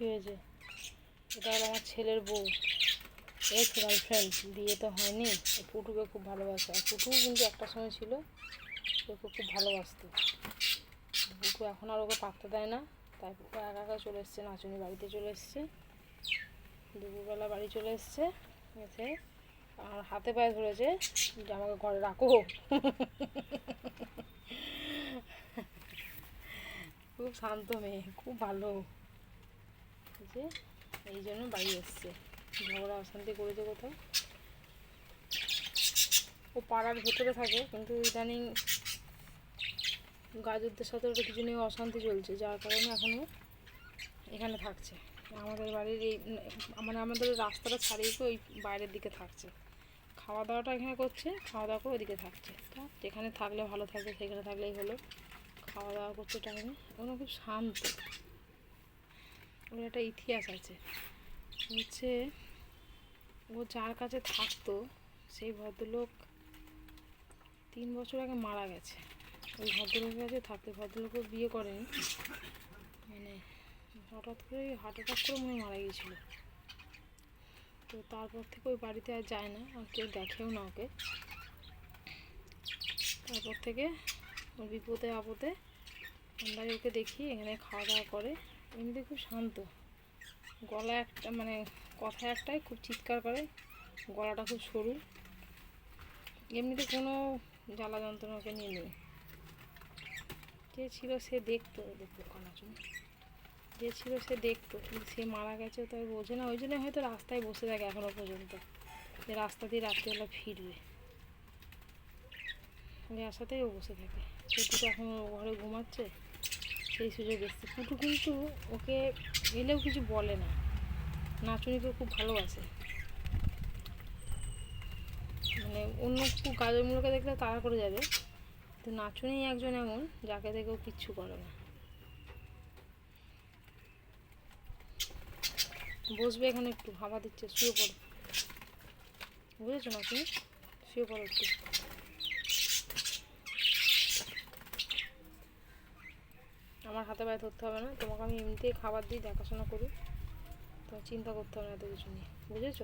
কী হয়েছে। এটা হলো আমার ছেলের বউ। এক্স গার্লফ্রেন্ড বিয়ে তো হয়নি। পুটুকে খুব ভালোবাসে। আর পুটুও কিন্তু একটা সময় ছিল ওকে খুব ভালোবাসতো। পুটু এখন আর ওকে পাত্তা দেয় না। তাই পুটু একা একা চলে এসছে। নাচুনি বাড়িতে চলে এসছে। দুপুরবেলা বাড়ি চলে এসছে। এসে আর হাতে পায়ে ধরেছে যে আমাকে ঘরে রাখো। খুব শান্ত মেয়ে। খুব ভালো। যে এই জন্য বাড়ি এসছে। ঝগড়া অশান্তি করেছে কোথাও। ও পাড়ার ভেতরে থাকে, কিন্তু ইদানিং গাজরদের সাথে ওটা কিছু নিয়ে অশান্তি চলছে, যার কারণে এখনও এখানে থাকছে। আমাদের বাড়ির এই মানে আমাদের রাস্তাটা ছাড়িয়ে ওই বাইরের দিকে থাকছে। খাওয়া দাওয়াটা এখানে করছে, খাওয়া দাওয়া করে ওইদিকে থাকছে। তা যেখানে থাকলে ভালো থাকবে, সেখানে থাকলেই হলো। খাওয়া দাওয়া করছে টাইমে ওখানে খুব শান্ত। ওর একটা ইতিহাস আছে। হচ্ছে ও যার কাছে থাকতো, সেই ভদ্রলোক তিন বছর আগে মারা গেছে। ওই ভদ্রলোকের কাছে থাকতে ভদ্রলোকও বিয়ে করেনি। মানে হঠাৎ করে হার্ট অ্যাটাক করে মনে মারা গিয়েছিল। তো তারপর থেকে ওই বাড়িতে আর যায় না, আর কেউ দেখেও না ওকে। তারপর থেকে বিপদে আপদে আমরা ওকে দেখি, এখানে খাওয়া দাওয়া করে। এমনিতে খুব শান্ত। গলা একটা মানে কথা একটাই খুব চিৎকার করে, গলাটা খুব সরু। এমনিতে কোনো জ্বালা যন্ত্রণা ওকে নিয়ে নেই। যে ছিল সে দেখতো দেখতো কানাচুন যে ছিল সে দেখতো, কিন্তু সে মারা গেছে তো বোঝে না। ওই জন্য হয়তো রাস্তায় বসে থাকে এখনও পর্যন্ত, যে রাস্তা দিয়ে রাত্রিবেলা ফিরবে। ওই আশাতেই ও বসে থাকে। পুটু তো এখন ঘরে ঘুমাচ্ছে? সেই সুযোগ এসছে। পুটু কিন্তু ওকে এলেও কিছু বলে না। নাচুনিকে খুব ভালোবাসে। মানে অন্য খুব গাজর মুলোকে দেখলে তাড়া করে যাবে। তো নাচুনি একজন এমন যাকে দেখেও কিচ্ছু করে না। বসবে এখানে একটু, হাওয়া দিচ্ছে, শুয়ে পড়ো। বুঝেছ নাচুনি? শুয়ে পড়ো একটু। আমার হাতে পায়ে ধরতে হবে না। তোমাকে আমি এমনিতেই খাবার দিই, দেখাশোনা করি। তোমার চিন্তা করতে হবে না এত কিছু নিয়ে। বুঝেছ?